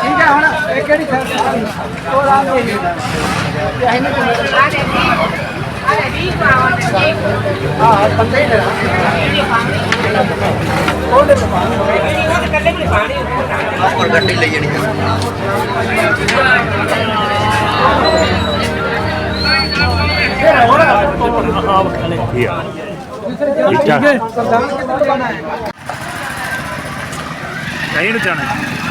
ਠੀਕ ਹੈ ਹੁਣ ਇਹ ਕਿਹੜੀ ਸਾਈਡ ਉਹ ਰਾਮ ਹੋ ਗਈ ਇਹ ਨਹੀਂ ਹਾਂ ਬੰਦੇ ਨੇ ਉਹਦੇ ਆਪਾਂ ਗੱਡੀ ਲਈ ਜਾਣੀ ਹੈ ਸਰਦਾਰ ਕਿੱਧਰ ਜਾਣਾ ਹੈ ਕਹੀਂ ਜਾਣਾ ਲਈ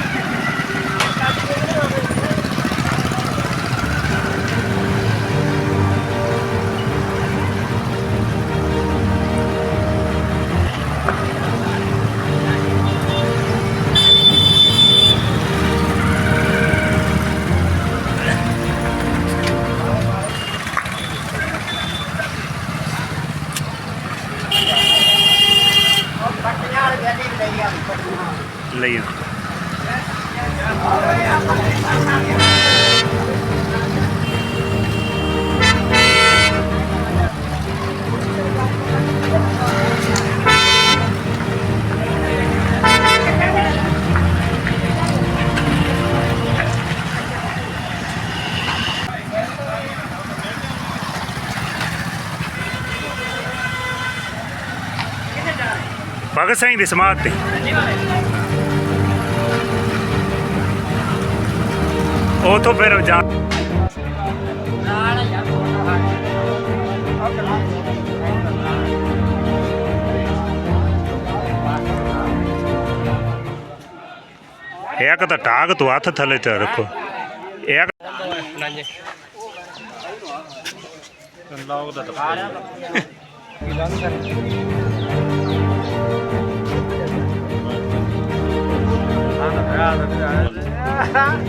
ਆ। ਭਗਤ ਸਿੰਘ ਦੀ ਸਮਾਧ ਤੇ। ਉਹ ਤੋਂ ਫਿਰ ਜਾ ਇੱਕ ਤਾਂ ਟਾਗ ਤੂੰ ਹੱਥ ਥੱਲੇ ਤੇ ਰੱਖੋ। ਇੱਕ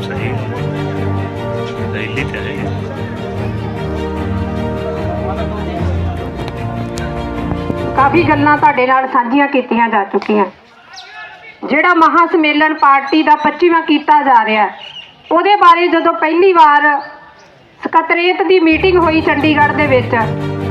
ਸਹੀ ਦਿੱਲੀ ਤੇ ਹੈ ਕਾਫੀ ਗੱਲਾਂ ਤੁਹਾਡੇ ਨਾਲ ਸਾਂਝੀਆਂ ਕੀਤੀਆਂ ਜਾ ਚੁੱਕੀਆਂ। ਜਿਹੜਾ ਮਹਾ ਸੰਮੇਲਨ ਪਾਰਟੀ ਦਾ 25ਵਾਂ ਕੀਤਾ ਜਾ ਰਿਹਾ ਉਹਦੇ ਬਾਰੇ ਜਦੋਂ ਪਹਿਲੀ ਵਾਰ ਸਕੱਤਰੇਤ ਦੀ ਮੀਟਿੰਗ ਹੋਈ ਚੰਡੀਗੜ੍ਹ ਦੇ ਵਿੱਚ,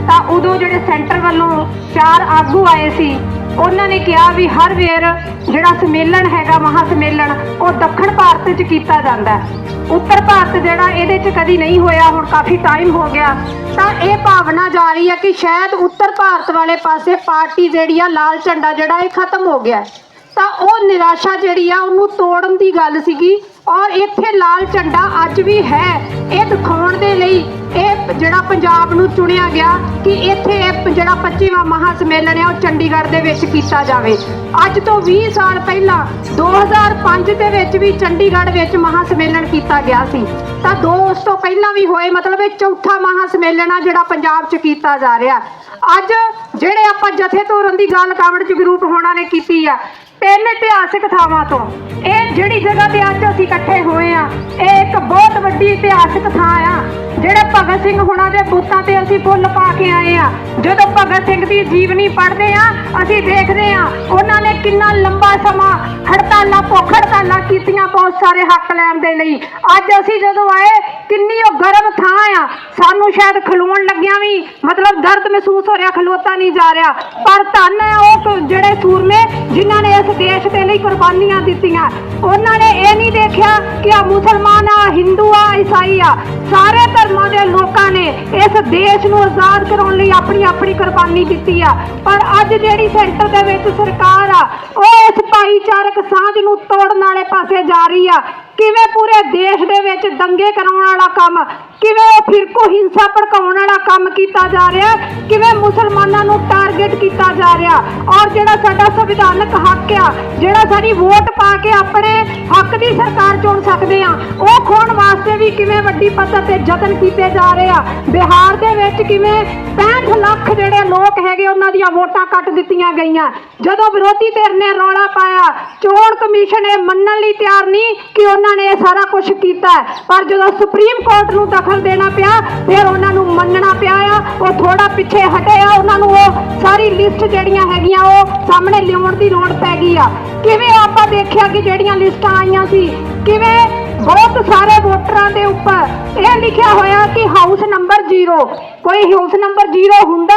ਤਾਂ ਉਦੋਂ ਜਿਹੜੇ ਸੈਂਟਰ ਵੱਲੋਂ ਚਾਰ ਆਗੂ ਆਏ ਸੀ ਉਹਨਾਂ ਨੇ ਕਿਹਾ ਵੀ ਹਰ ਵੇਰ ਜਿਹੜਾ ਸੰਮੇਲਨ ਹੈਗਾ ਮਹਾ ਸੰਮੇਲਨ ਉਹ ਦੱਖਣ ਭਾਰਤ 'ਚ ਕੀਤਾ ਜਾਂਦਾ ਹੈ। ਉੱਤਰ ਭਾਰਤ ਜਿਹੜਾ ਇਹਦੇ 'ਚ ਕਦੀ ਨਹੀਂ ਹੋਇਆ, ਹੁਣ ਕਾਫੀ ਟਾਈਮ ਹੋ ਗਿਆ। ਤਾਂ ਇਹ ਭਾਵਨਾ ਜਾ ਰਹੀ ਹੈ ਕਿ ਸ਼ਾਇਦ ਉੱਤਰ ਭਾਰਤ ਵਾਲੇ ਪਾਸੇ ਪਾਰਟੀ ਜਿਹੜੀ ਆ, ਲਾਲ ਝੰਡਾ ਜਿਹੜਾ, ਇਹ ਖਤਮ ਹੋ ਗਿਆ ਤਾਂ ਉਹ ਨਿਰਾਸ਼ਾ ਜਿਹੜੀ ਆ, ਉਹਨੂੰ ਤੋੜਨ ਦੀ ਗੱਲ ਸੀਗੀ। ਔਰ ਇੱਥੇ ਲਾਲ ਝੰਡਾ ਅੱਜ ਵੀ ਹੈ, ਇਹ ਦਿਖਾਉਣ ਦੇ ਲਈ ਇਹ ਜਿਹੜਾ ਪੰਜਾਬ ਨੂੰ ਚੁਣਿਆ ਗਿਆ ਕਿ ਇੱਥੇ ਇਹ ਜਿਹੜਾ 25ਵਾਂ ਮਹਾ ਸੰਮੇਲਨ ਹੈ, ਉਹ ਚੰਡੀਗੜ੍ਹ ਦੇ ਵਿੱਚ ਕੀਤਾ ਜਾਵੇ। ਅੱਜ ਤੋਂ 20 ਸਾਲ ਪਹਿਲਾਂ 2005 ਦੇ ਵਿੱਚ ਵੀ ਚੰਡੀਗੜ੍ਹ ਵਿੱਚ ਮਹਾ ਸੰਮੇਲਨ ਕੀਤਾ ਗਿਆ ਸੀ। ਤਾਂ ਦੋ ਉਸ ਤੋਂ ਪਹਿਲਾਂ ਵੀ ਹੋਏ, ਮਤਲਬ ਇਹ ਚੌਥਾ ਮਹਾ ਸੰਮੇਲਨ ਆ ਜਿਹੜਾ ਪੰਜਾਬ 'ਚ ਕੀਤਾ ਜਾ ਰਿਹਾ। ਅੱਜ ਜਿਹੜੇ ਆਪਾਂ ਜਥੇ ਤੋਰਨ ਦੀ ਗੱਲ ਕਾਵੜ ਚ ਗਰੁੱਪ ਹੋਣਾ ਨੇ ਕੀਤੀ ਆ ਤਿੰਨ ਇਤਿਹਾਸਿਕ ਥਾਵਾਂ ਤੋਂ। ਇਹ ਜਿਹੜੀ ਜਗ੍ਹਾ ਤੇ ਅੱਜ ਅਸੀਂ ਇਕੱਠੇ ਹੋਏ ਆ ਇਹ ਇੱਕ ਬਹੁਤ ਵੱਡੀ ਇਤਿਹਾਸਿਕ ਥਾਂ ਆ। ਜਿਹੜੇ ਭਗਤ ਸਿੰਘ ਹੁਣਾਂ ਦੇ ਬੁੱਤਾਂ ਤੇ ਅਸੀਂ ਫੁੱਲ ਪਾ ਕੇ ਆਏ ਆ ਜਦੋਂ ਭਗਤ ਸਿੰਘ ਦੀ ਜੀਵਨੀ ਪੜ੍ਹਦੇ ਆ ਅਸੀਂ ਦੇਖਦੇ ਆ ਉਹਨਾਂ ਨੇ ਕਿੰਨਾ ਲੰਬਾ ਸਮਾਂ ਹੜਤਾਲਾਂ ਭੁੱਖ ਹੜਤਾਲਾਂ ਕੀਤੀਆਂ ਬਹੁਤ ਸਾਰੇ ਹੱਕ ਲੈਣ ਦੇ ਲਈ। ਅੱਜ ਅਸੀਂ ਜਦੋਂ ਆਏ, ਕਿੰਨੀ ਉਹ ਗਰਮ ਥਾਂ ਆ। ਸਾਨੂੰ ਸ਼ਾਇਦ ਖਲੋਣ ਲੱਗਿਆਂ ਵੀ ਮਤਲਬ ਦਰਦ ਮਹਿਸੂਸ ਹੋ ਰਿਹਾ, ਖਲੋਤਾ ਨਹੀਂ ਜਾ ਰਿਹਾ। ਪਰ ਧੰਨ ਹੈ ਉਹ ਜਿਹੜੇ ਸੂਰਮੇ, ਜਿਨ੍ਹਾਂ ਨੇ ਇਸ ਦੇਸ਼ ਦੇ ਲਈ ਕੁਰਬਾਨੀਆਂ ਦਿੱਤੀਆਂ। ਉਹਨਾਂ ਨੇ ਇਹ ਨਹੀਂ ਦੇਖਿਆ ਕਿ ਆ ਮੁਸਲਮਾਨ ਆ ਹਿੰਦੂ ਆ ਈਸਾਈ ਆ ਸਾਰੇ ਧਰਮਾਂ ਦੇ ਲੋਕਾਂ ਨੇ ਇਸ ਦੇਸ਼ ਨੂੰ ਆਜ਼ਾਦ ਕਰਾਉਣ ਲਈ ਆਪਣੀ ਆਪਣੀ ਕੁਰਬਾਨੀ ਦਿੱਤੀ ਆ। ਪਰ ਅੱਜ ਜਿਹੜੀ ਸੈਂਟਰ ਦੇ ਵਿੱਚ ਸਰਕਾਰ ਆ, ਉਹ ਇਸ ਭਾਈਚਾਰਕ ਸਾਂਝ ਨੂੰ ਤੋੜਨ ਵਾਲੇ ਪਾਸੇ ਜਾ ਰਹੀ ਆ। ਕਿਵੇਂ ਪੂਰੇ ਦੇਸ਼ ਦੇ ਵਿੱਚ ਦੰਗੇ ਕਰਾਉਣ ਵਾਲਾ ਕੰਮ? ਕਿਵੇਂ ਉਹ ਫਿਰਕੂ ਹਿੰਸਾ ਭੜਕਾਉਣ ਵਾਲਾ ਕੰਮ ਕੀਤਾ ਜਾ ਰਿਹਾ? ਕਿਵੇਂ ਮੁਸਲਮਾਨਾਂ ਨੂੰ ਟਾਰਗੇਟ ਕੀਤਾ ਜਾ ਰਿਹਾ? ਔਰ ਜਿਹੜਾ ਸਾਡਾ ਸੰਵਿਧਾਨਕ ਹੱਕ ਆ, ਜਿਹੜਾ ਸਾਡੀ ਵੋਟ ਪਾ ਕੇ ਆਪਣੇ ਹੱਕ ਦੀ ਸਰਕਾਰ ਚੁਣ ਸਕਦੇ ਆ, ਉਹ ਖੋਣ ਵਾਸਤੇ ਵੀ ਕਿਵੇਂ ਵੱਡੀ ਪੱਧਰ ਤੇ ਯਤਨ ਕੀਤੇ ਜਾ ਰਹੇ ਆ? ਬਿਹਾਰ ਦੇ ਵਿੱਚ ਕਿਵੇਂ 65 ਲੱਖ ਜਿਹੜੇ ਲੋਕ ਹੈਗੇ, ਉਹਨਾਂ ਦੀਆਂ ਵੋਟਾਂ ਕੱਟ ਦਿੱਤੀਆਂ ਗਈਆਂ। ਜਦੋਂ ਵਿਰੋਧੀ ਧਿਰ ਨੇ ਰੌਲਾ ਪਾਇਆ, ਚੋਣ ਕਮਿਸ਼ਨ ਇਹ ਮੰਨਣ ਲਈ ਤਿਆਰ ਨਹੀਂ ਕਿ ਉਹਨਾਂ ਨੇ ਇਹ ਸਾਰਾ ਕੁਝ ਕੀਤਾ ਪਰ ਜਦੋਂ ਸੁਪਰੀਮ ਕੋਰਟ ਨੂੰ ਦਖਲ ਦੇਣਾ ਪਿਆ, ਫਿਰ ਉਹਨਾਂ ਨੂੰ ਮੰਨਣਾ ਪਿਆ ਆ। ਉਹ ਥੋੜਾ ਪਿੱਛੇ ਹਟੇ ਆ ਉਹਨਾਂ ਨੂੰ ਉਹ ਸਾਰੀ ਲਿਸਟ ਜਿਹੜੀਆਂ ਹੈਗੀਆਂ, ਉਹ ਸਾਹਮਣੇ ਲਿਆਉਣ ਦੀ ਲੋੜ ਪੈ ਗਈ ਆ। ਕਿਵੇਂ ਆਪਾਂ ਦੇਖਿਆ ਕਿ ਜਿਹੜੀਆਂ ਲਿਸਟਾਂ ਆਈਆਂ ਸੀ, ਕਿਵੇਂ ਬਹੁਤ ਸਾਰੇ ਵੋਟਰਾਂ ਦੇ ਉੱਪਰ ਇਹ ਲਿਖਿਆ ਹੋਇਆ ਕਿ ਹਾਊਸ ਨੰਬਰ 0 ਕੋਈ ਹਾਊਸ ਨੰਬਰ 0 ਹੁੰਦਾ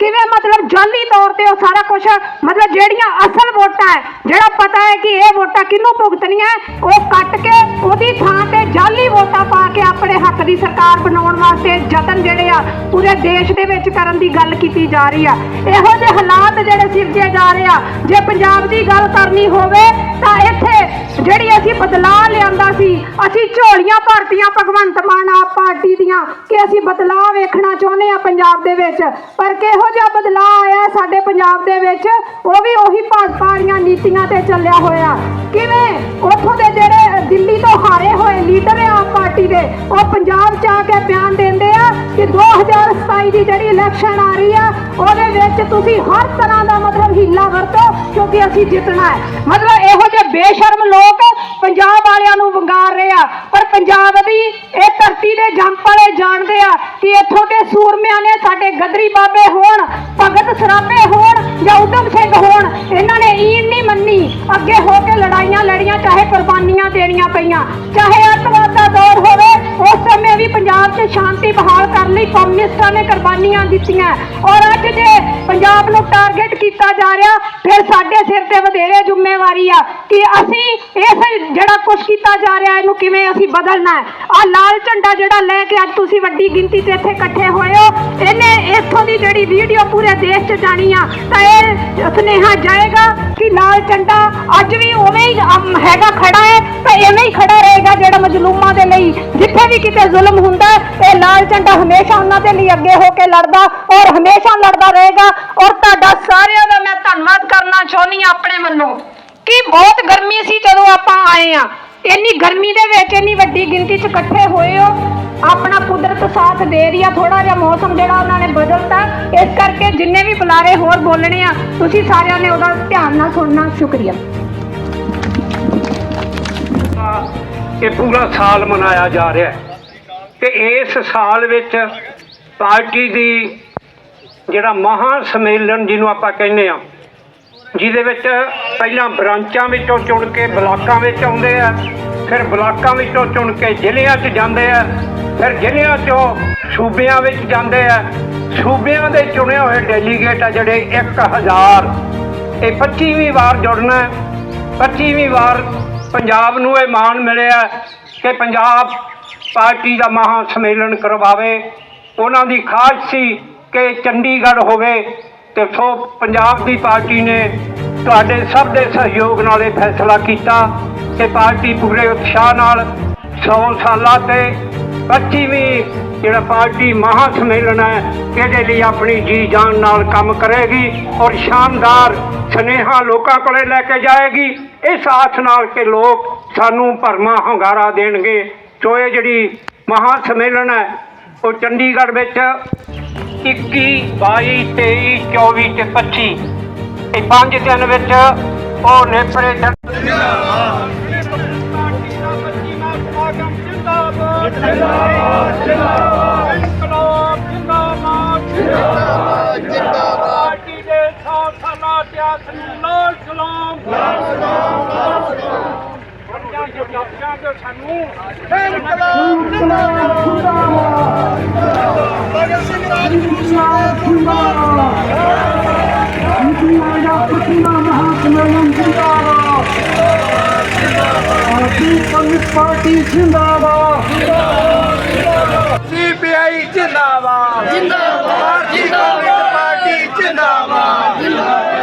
ਕਿਵੇਂ ਮਤਲਬ ਜਾਲੀ ਤੌਰ ਤੇ ਉਹ ਸਾਰਾ ਕੁਝ ਮਤਲਬ ਜਿਹੜੀਆਂ ਅਸਲ ਵੋਟਾਂ ਹੈ, ਜਿਹੜਾ ਪਤਾ ਹੈ ਕਿ ਇਹ ਵੋਟਾਂ ਕਿਹਨੂੰ ਭੁਗਤਣੀਆਂ ਉਹ ਕੱਟ ਕੇ ਉਹਦੀ ਥਾਂ ਤੇ ਜਾਲੀ ਵੋਟਾਂ ਪਾ ਕੇ ਆਪਣੇ ਹੱਕ ਦੀ ਸਰਕਾਰ ਬਣਾਉਣ ਵਾਸਤੇ ਯਤਨ ਜਿਹੜੇ ਆ, ਪੂਰੇ ਦੇਸ਼ ਦੇ ਵਿੱਚ ਕਰਨ ਦੀ ਗੱਲ ਕੀਤੀ ਜਾ ਰਹੀ ਆ। ਇਹੋ ਜਿਹੇ ਹਾਲਾਤ ਜਿਹੜੇ ਸਿਰਜੇ ਜਾ ਰਹੇ ਆ, ਜੇ ਪੰਜਾਬ ਦੀ ਗੱਲ ਕਰਨੀ ਹੋਵੇ, ਤਾਂ ਇੱਥੇ ਜਿਹੜੀ ਅਸੀਂ ਬਦਲਾਅ ਲਿਆਂਦਾ ਸੀ, ਅਸੀਂ ਝੋਲੀਆਂ ਭਰਤੀਆਂ ਭਗਵੰਤ ਮਾਨ ਆਪ ਪਾਰਟੀ ਦੀਆਂ ਕਿ ਅਸੀਂ ਬਦਲਾਅ ਵੇਖਣਾ ਚਾਹੁੰਦੇ ਆ ਪੰਜਾਬ ਦੇ ਵਿੱਚ। ਪਰ ਕਿਹੋ ਜਿਹਾ ਬਦਲਾਅ ਆਇਆ ਸਾਡੇ ਪੰਜਾਬ ਦੇ ਵਿੱਚ, ਉਹ ਵੀ ਉਹੀ ਭਾਜਪਾ ਦੀਆਂ ਨੀਤੀਆਂ ਤੇ ਚੱਲਿਆ ਹੋਇਆ। ਕਿਵੇਂ? ਉੱਥੋਂ ਦੇ ਜਿਹੜੇ ਦਿੱਲੀ ਤੋਂ ਹਾਰੇ ਹੋਏ ਲੀਡਰ ਆ ਪਾਰਟੀ ਦੇ, ਉਹ ਪੰਜਾਬ ਚ ਆ ਕੇ ਬਿਆਨ ਦਿੰਦੇ ਆ ਕਿ 2027 ਦੀ ਜਿਹੜੀ ਇਲੈਕਸ਼ਨ ਆ ਰਹੀ ਆ, ਉਹਦੇ ਵਿੱਚ ਤੁਸੀਂ ਹਰ ਤਰ੍ਹਾਂ ਦਾ ਮਤਲਬ ਹੀਲਾ ਵਰਤੋ, ਕਿਉਂਕਿ ਅਸੀਂ ਜਿੱਤਣਾ ਹੈ। ਮਤਲਬ ਇਹੋ ਜਿਹੇ ਬੇਸ਼ਰਮ ਲੋਕ ਪੰਜਾਬ ਵਾਲਿਆਂ ਨੂੰ ਵੰਗਾਰ ਰਹੇ ਆ, ਪਰ ਪੰਜਾਬ ਦੀ ਇਹ ਧਰਤੀ ਦੇ ਜੰਪ ਵਾਲੇ ਜਾਣਦੇ ਆ ਕਿ ਇੱਥੋਂ ਦੇ ਸੂਰਮਿਆਂ ਨੇ ਸਾਡੇ ਗਦਰੀ ਬਾਬੇ ਹੋਣ, ਭਗਤ ਸਰਾਭੇ ਹੋਣ ਜਾਂ ਉਦਮ ਸਿੰਘ ਹੋਣ, ਇਹਨਾਂ ਨੇ ਈਨ ਨਹੀਂ ਮੰਨੀ। ਅੱਗੇ ਹੋ ਕੇ ਲੜਾਈਆਂ ਲੜੀਆਂ ਚਾਹੇ ਕੁਰਬਾਨੀਆਂ ਦੇਣੀਆਂ ਪਈਆਂ, ਚਾਹੇ ਅੱਤਵਾਦ ਉਸ ਸਮੇਂ ਵੀ ਪੰਜਾਬ 'ਚ ਸ਼ਾਂਤੀ ਬਹਾਲ ਕਰਨ ਲਈ ਕਮਿਊਨਿਸਟਾਂ ਨੇ ਕੁਰਬਾਨੀਆਂ ਦਿੱਤੀਆਂ। ਔਰ ਅੱਜ ਜੇ ਪੰਜਾਬ ਨੂੰ ਟਾਰਗੇਟ ਕੀਤਾ ਜਾ ਰਿਹਾ, ਫਿਰ ਸਾਡੇ ਸਿਰ ਤੇ ਵਧੇਰੇ ਜ਼ਿੰਮੇਵਾਰੀ ਆ ਕਿ ਅਸੀਂ ਇਸ ਜਿਹੜਾ ਕੁਝ ਕੀਤਾ ਜਾ ਰਿਹਾ, ਇਹਨੂੰ ਕਿਵੇਂ ਅਸੀਂ ਬਦਲਣਾ ਹੈ। ਆ ਲਾਲ ਝੰਡਾ ਜਿਹੜਾ ਲੈ ਕੇ ਅੱਜ ਤੁਸੀਂ ਵੱਡੀ ਗਿਣਤੀ ਤੇ ਇੱਥੇ ਇਕੱਠੇ ਹੋਏ ਹੋ, ਇਹਨੇ ਇੱਥੋਂ ਦੀ ਜਿਹੜੀ ਵੀਡੀਓ ਪੂਰੇ ਦੇਸ਼ 'ਚ ਜਾਣੀ ਆ, ਤਾਂ ਇਹ ਸੁਨੇਹਾ ਜਾਏਗਾ ਕਿ ਲਾਲ ਝੰਡਾ ਅੱਜ ਵੀ ਉਵੇਂ ਹੀ ਅਮ, ਹੈਗਾ ਖੜਾ ਹੈ ਤਾਂ ਐਵੇਂ ਹੀ ਖੜਾ ਰਹੇਗਾ ਜਿਹੜਾ ਮਜ਼ਲੂਮਾਂ ਦੇ ਲਈ ਜਿੱਥੇ ਵੀ ਕਿਤੇ ਜ਼ੁਲਮ ਹੁੰਦਾ ਹੈ, ਇਹ ਲਾਲ ਝੰਡਾ ਹਮੇਸ਼ਾ ਉਹਨਾਂ ਦੇ ਲਈ ਅੱਗੇ ਹੋ ਕੇ ਲੜਦਾ ਔਰ ਹਮੇਸ਼ਾ ਲੜਦਾ ਰਹੇਗਾ। ਔਰ ਤੁਹਾਡਾ ਸਾਰਿਆਂ ਦਾ ਮੈਂ ਧੰਨਵਾਦ ਕਰਨਾ ਚਾਹੁੰਦੀ ਹਾਂ ਆਪਣੇ ਵੱਲੋਂ। ਕਿ ਬਹੁਤ ਗਰਮੀ ਸੀ ਜਦੋਂ ਆਪਾਂ ਆਏ ਆ ਇੰਨੀ ਗਰਮੀ ਦੇ ਵਿੱਚ ਇੰਨੀ ਵੱਡੀ ਗਿਣਤੀ 'ਚ ਇਕੱਠੇ ਹੋਏ ਹੋ, ਆਪਣਾ ਕੁਦਰਤ ਸਾਥ ਦੇ ਰਹੀ ਆ ਥੋੜਾ ਜਿਹਾ ਮੌਸਮ ਜਿਹੜਾ ਉਹਨਾਂ ਨੇ ਬਦਲਤਾ, ਇਸ ਕਰਕੇ ਜਿੰਨੇ ਵੀ ਬੁਲਾਰੇ ਹੋਰ ਬੋਲਣੇ ਆ, ਤੁਸੀਂ ਸਾਰਿਆਂ ਨੇ ਉਹਦਾ ਧਿਆਨ ਨਾਲ ਸੁਣਨਾ ਸ਼ੁਕਰੀਆ। ਇਹ ਪੂਰਾ ਸਾਲ ਮਨਾਇਆ ਜਾ ਰਿਹਾ ਹੈ ਤੇ ਇਸ ਸਾਲ ਵਿੱਚ ਪਾਰਟੀ ਦੀ ਜਿਹੜਾ ਮਹਾ ਸੰਮੇਲਨ ਜਿਹਨੂੰ ਆਪਾਂ ਕਹਿੰਦੇ ਆ ਜਿਹਦੇ ਵਿੱਚ ਪਹਿਲਾਂ ਬ੍ਰਾਂਚਾਂ ਵਿੱਚੋਂ ਚੁਣ ਕੇ ਬਲਾਕਾਂ ਵਿੱਚ ਆਉਂਦੇ ਆ, ਫਿਰ ਬਲਾਕਾਂ ਵਿੱਚੋਂ ਚੁਣ ਕੇ ਜ਼ਿਲ੍ਹਿਆਂ 'ਚ ਜਾਂਦੇ ਆ, ਫਿਰ ਜ਼ਿਲ੍ਹਿਆਂ 'ਚੋਂ ਸੂਬਿਆਂ ਵਿੱਚ ਜਾਂਦੇ ਆ। ਸੂਬਿਆਂ ਦੇ ਚੁਣੇ ਹੋਏ ਡੈਲੀਗੇਟ ਆ ਜਿਹੜੇ 1000 ਇਹ 25ਵੀਂ ਵਾਰ ਜੁੜਨਾ ਹੈ। 25ਵੀਂ ਵਾਰ ਪੰਜਾਬ ਨੂੰ ਇਹ ਮਾਣ ਮਿਲਿਆ ਕਿ ਪੰਜਾਬ ਪਾਰਟੀ ਦਾ ਮਹਾ ਸੰਮੇਲਨ ਕਰਵਾਵੇ। ਉਹਨਾਂ ਦੀ ਖਾਸ ਸੀ ਕਿ ਚੰਡੀਗੜ੍ਹ ਹੋਵੇ। ਤੇ ਸੋ ਪੰਜਾਬ ਦੀ ਪਾਰਟੀ ਨੇ ਤੁਹਾਡੇ ਸਭ ਦੇ ਸਹਿਯੋਗ ਨਾਲ ਇਹ ਫੈਸਲਾ ਕੀਤਾ ਕਿ ਪਾਰਟੀ ਪੂਰੇ ਉਤਸ਼ਾਹ ਨਾਲ 100 ਸਾਲਾਂ ਤੇ 25ਵੀਂ ਜਿਹੜਾ ਪਾਰਟੀ ਮਹਾ ਸੰਮੇਲਨ ਹੈ, ਇਹਦੇ ਲਈ ਆਪਣੀ ਜੀ ਜਾਨ ਨਾਲ ਕੰਮ ਕਰੇਗੀ ਔਰ ਸ਼ਾਨਦਾਰ ਸੁਨੇਹਾ ਲੋਕਾਂ ਕੋਲੇ ਲੈ ਕੇ ਜਾਏਗੀ। ਇਸ ਆਸ ਨਾਲ ਕਿ ਲੋਕ ਸਾਨੂੰ ਭਰਮਾ ਹੰਗਾਰਾ ਦੇਣਗੇ। ਸੋ ਇਹ ਜਿਹੜੀ ਮਹਾ ਸੰਮੇਲਨ ਹੈ ਉਹ ਚੰਡੀਗੜ੍ਹ ਵਿੱਚ 21 22 23 24 ਤੇ 25 ਇਹ ਪੰਜ ਦਿਨ ਵਿੱਚ ਉਹ ਨੇਪਰੇ ਚੱਲ ਪਾਰਟੀ ਦੇ ਸੌ ਸਾਲਾਂ ਇਤਿਹਾਸ ਨੂੰ ਲਾਲ ਸਲਾਮ ਲਾਲ ਸਲਾਮ ਲਾਲ ਸਲਾਮ ਵੱਡਿਆਂ ਦੇ ਜਾਪਿਆਂ ਦੇ ਸਾਨੂੰ ਇਨਕਲਾਬ ਭਗਤ ਸਿੰਘ ਜਿੰਦਾਬਾਦ ਜਿੰਦਾਬਾਦ ਪਾਰਟੀ ਜਿੰਦਾਬਾਦ ਜਿੰਦਾਬਾਦ